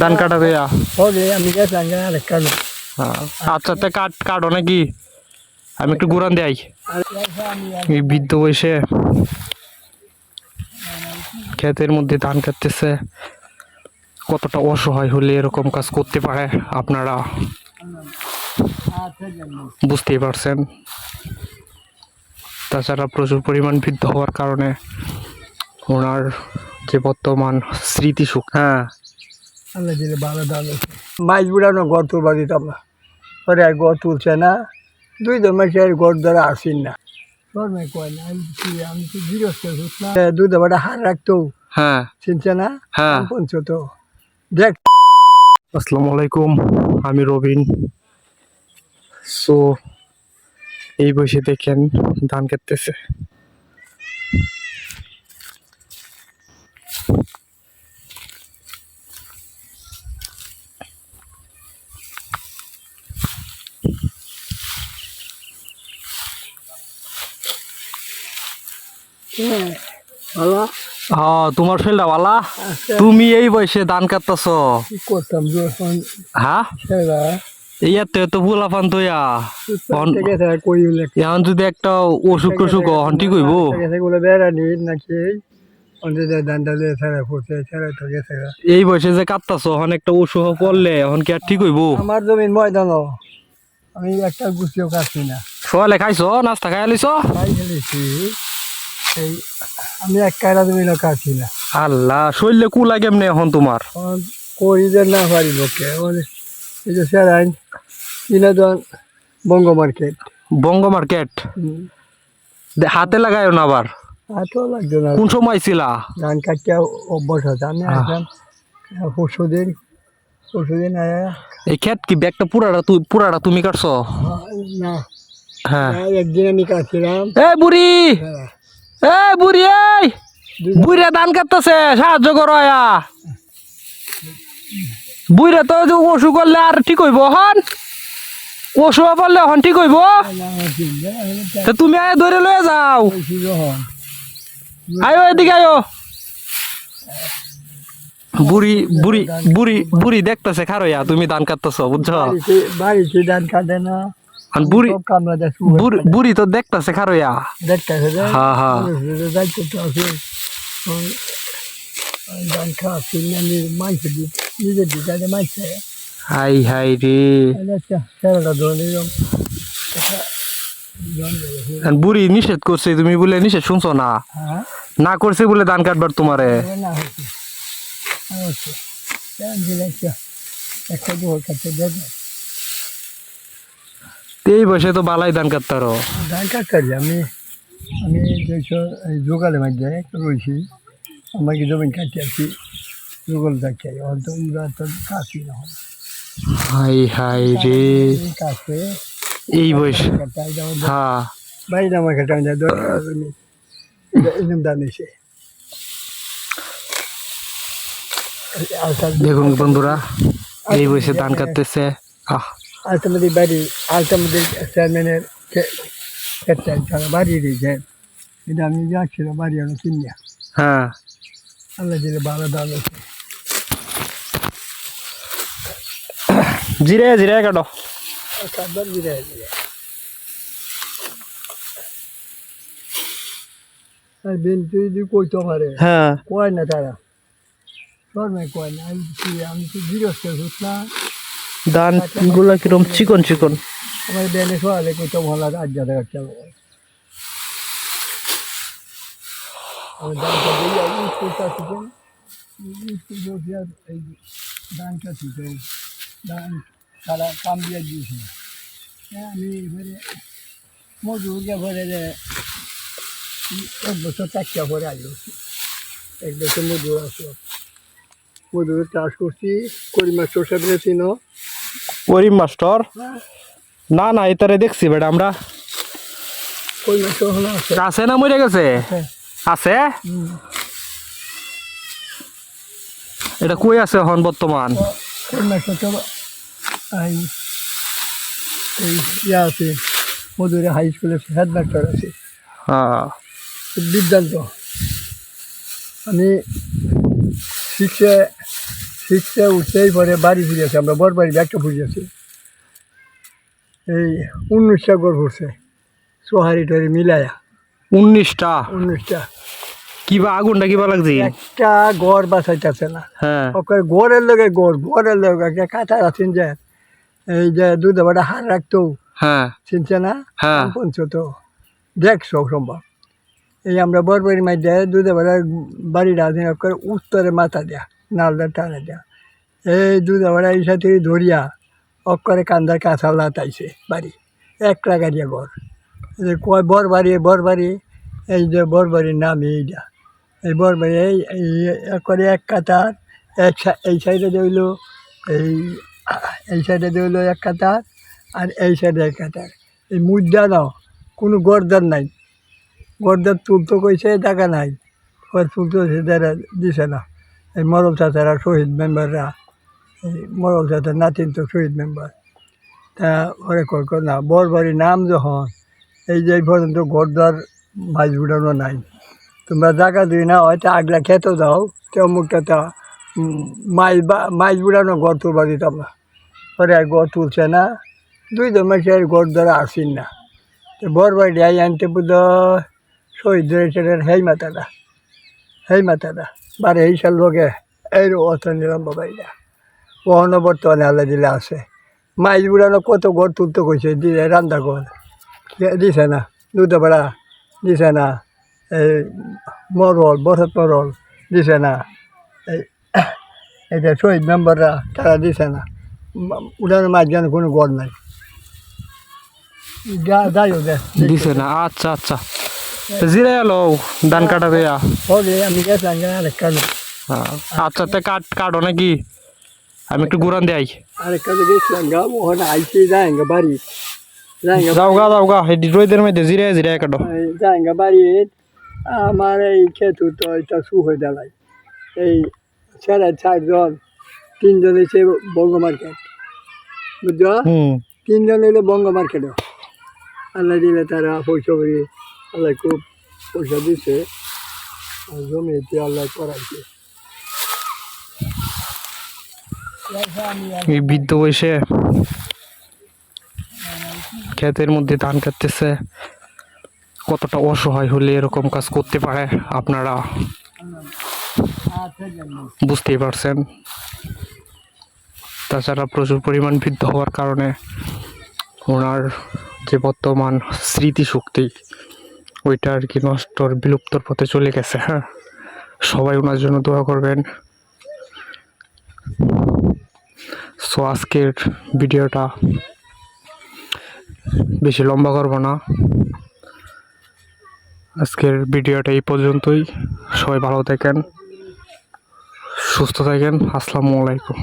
ধান কাটা দেয়া আচ্ছা তে কাট কাটো নাকি আমি একটু ঘুরান দেই আর আমি এই বৃদ্ধ বয়সে ক্ষেতের মধ্যে ধান কাটতেছে কতটা অসহায় হলে এরকম কাজ করতে পারে আপনারা বুঝতেই পারছেন তাছাড়া প্রচুর পরিমাণ বৃদ্ধ হওয়ার কারণে ওনার যে বর্তমান স্মৃতিসুখ হ্যাঁ আল্লাহ দিলে ভালো দাম আছে। মাছ বুড়ানো ঘর তুলবা দিতাম না ওরে ঘর তুলছে না। দুই মাসের ঘর ধরে আসিন না। ধর্মে কয় না আমি কি আমি তো গৃহস্থ না? দুই দাবাটা হার রাখতো। হ্যাঁ। চিনছে না? হ্যাঁ। পঞ্চ তো দেখ। আসসালামু আলাইকুম আমি রবিন। সো এই বসে দেখেন ধান কাটতেছে। তোমার ফেলটা বালা আচ্ছা। তুমি এই বয়সে ধান কাটতেছ? হ্যাঁ ইয়াতে তো ফুলা কই হলে এখন যদি একটা অসুখ টসুখ হন ঠিক হইব? গেছে এই বয়সে যে কাটতাছ এখন একটা অসুখ পড়লে এখন কি আর ঠিক হইব? আমার জমিন ময়দান আমি একটা গুছিও কাটছি না। সকালে খাইছ? নাস্তা খাই ফেলেছি এই আমি এক কায়রা জমিনও কাটছি না। আল্লাহ শরীরে কুলা কেমনে এখন তোমার? করি যে না পারি লোকে। মানে এই যে সেরাইন বিনোদন বঙ্গ মার্কেট। বঙ্গ মার্কেট? দে- হাতে লাগাইও না আবার? লাগছে না। কোন সময় ছিলা? ধান কাটতে অভ্যাস আছে। আমি আসলাম পরশু দিন পরশু দিন এই ক্ষেত কি ব্যাগটা পুরাটা তুই পুরাটা তুমি কাটছ? না। হ্যাঁ। একদিন আমি কাটছিলাম। এ বুড়ি! হ্যাঁ, এ বুড়ি এই! বুড়িরা ধান কাটতেছে সাহায্য করো আয়া। বুড়িরা তো অসুখ করলে আর ঠিক হইব হন? হন ঠিক হইব? তুমি আয় ধরে লয়ে যাও। আয়ো এদিকে আয়ো। বুড়ি বুড়ি বুড়ি বুড়ি দেখতেছে খারইয়া তুমি ধান কাটতেছ বুঝছ? বাড়িতে কাটে না। আর বুড়ি বুড়ি তো দেখতেছে খারইয়া। দেখতেছে হ্যাঁ হ্যাঁ তো আছে খাওয়াচ্ছি মাইছে দিই নিজের দিকে মাইছে। হাই হাই রে। সেরাটা ধরে বুড়ি নিষেধ করছে তুমি বলে নিষেধ শুনছো না? হ্যাঁ? না করছে বলে ধান কাটবার তোমারে? দিলে একটা এই বয়সে তো বালাই ধান কাটতারো ধান কাটতে আমি আমি এই যোগালে মধ্যে রয়েছি। আমাকে জমিন কাটতে আছি যোগাল থাকি অন্ত উড়া তো কাশি না। হাই হাই রে। কাছে এই বয়স হ্যাঁ। বাইরে আমার কাছে আমি এরকম দান এসে দেখুন বন্ধুরা এই বয়সে ধান কাটতেছে। আহ। আলতামদি বাড়ি আলতামদি চেয়ারম্যানের ক্ষেত্রে বাড়ি দিয়েছেন এটা আমি যাচ্ছিলাম বাড়ি আমি কিনিয়া হ্যাঁ। আল্লাহ দিলে ভালো দাম আছে। জিরে জিরে কাটো। কাটবার দিলে দিলে আর বিনতি যদি কইতে পারে হ্যাঁ। কয় না তারা? শর্মে কয় না আমি তো গৃহস্থ হত না। ধানগুলা কিরম? চিকন চিকন। আমার বেনে সকালে কইতে ভালো যাতে আর আর এই ধানটা ধান সারা কাম দিয়ে আমি এবারে মজুরকে ভরে এক বছর চারটা পরে আসব এক বছর মজুর আসলো মজুরের চাষ করছি করি মাছ চষা না। করিম মাস্টার না না, এটারে দেখছি বেটা আমরা। আছে না মরে গেছে। আছে? এটা কই আছে এখন বর্তমান? হাই স্কুলের হেডমাস্টার আছে হ্যাঁ। বিদ্যান্ত আমি সিক্সে শিখতে উঠতেই পরে বাড়ি ফিরেছে আমরা বর বাড়ি ব্যাগটা ফুরিয়েছি এই উনিশটা গড় ফুরছে সোহারি টরি মিলায়া। উনিশটা? উনিশটা। কিবা আগুনটা কিবা লাগছে? একটা গড় বাঁচাইতেছে না। হ্যাঁ। ওকে গড়ের লগে গড় গড়ের লগে একটা কাঁথা আছেন যে এই যে দুধে বাটা হার রাখতো হ্যাঁ। চিনছে না? হ্যাঁ। পঞ্চ তো? দেখছ সম্ভব। এই আমরা বরবাড়ির মধ্যে দুধে বেলা বাড়িটা আছে করে উত্তরে মাথা দেয়া। নালদা টানে দেয়া এই দুধে বেলা এই সাথে ধরিয়া অক্করে কান্দার কাঁচা লাতাইছে বাড়ি। এক টাকা দিয়ে ঘর। এই যে কয় বরবাড়ি বরবাড়ি, এই যে বরবাড়ির নাম এইটা এই বরবাড়ি, এই এই করে এক কাতার, এক এই সাইডে রইল এই এই সাইডে রইল এক কাতার আর এই সাইডে এক কাতার। এই মুদ্রা নাও, কোনো গর্দার নাই। গর্দার তুলতো কইছে টাকা নাই। তুলতো দিছে না। এই মরল চাচারা শহীদ মেম্বাররা, এই মরল চাচার নাতিন তো শহীদ মেম্বার। তা ওরে কয় না বরবাড়ির নাম যখন, এই যে পর্যন্ত গর্দার মাছ উঠানো নাই। তোমরা জায়গা দিই না হয়তো আগলা খেতে দাও কেউ মুখটা তা বা, মাছ বুড়ানো ঘর তুলবা দিতাম না। ওরে আর গড় তুলছে না, দুই জন মাসের গড় ধরা আসিন না। তো বর বাড়ি আই আনতে বুধ শহীদ হেই মাতাটা হেই মাতাটা বারে এই সাল লোকে, এই অর্থ নিলাম বাবাইটা ও বর্তমানে আল্লাহ দিলে আছে। মাছ বুড়ানো কত ঘর তুলতে কইছে দিয়ে রান্না ঘর দিছে না দুধ বেড়া, দিছে না, এই মরল, বসত মরল, দিছে না। এই এটা শহীদ মেম্বাররা, তারা দিছে না। উড়ানো মাছ যেন কোনো গড় নাই। যাই হোক দিছে না আচ্ছা আচ্ছা। জিরে ধান কাটা দেয়া। আচ্ছা তে কাট কাটো নাকি? আমি একটু ঘুরান যাও গা যাও গা রোদের মধ্যে জিরে জিরে কাটো। বাড়ি আমার এই খেতু তো এটা হয়ে দাঁড়ায় এই ছেড়ে চারজন তিনজন এসে বঙ্গ মার্কেট। বুঝছ? তিনজন এলো বঙ্গ মার্কেটে। আল্লাহ দিলে তারা পয়সা করি। আল্লাহ খুব পয়সা দিছে জমিতে আল্লাহ করাইছে। এই বৃদ্ধ বয়সে ক্ষেতের মধ্যে ধান কাটতেছে, কতটা অসহায় হলে এরকম কাজ করতে পারে আপনারা? বুঝতেই পারছেন। তাছাড়া প্রচুর পরিমাণ বৃদ্ধ হওয়ার কারণে ওনার যে বর্তমান স্মৃতিশক্তি ওইটা আর কি নষ্টর, বিলুপ্তর পথে চলে গেছে হ্যাঁ? সবাই ওনার জন্য দোয়া করবেন। সো আজকের ভিডিওটা বেশি লম্বা করব না। আজকের ভিডিওটা এই পর্যন্তই। সবাই ভালো থাকেন, সুস্থ থাকেন। আসসালামু আলাইকুম।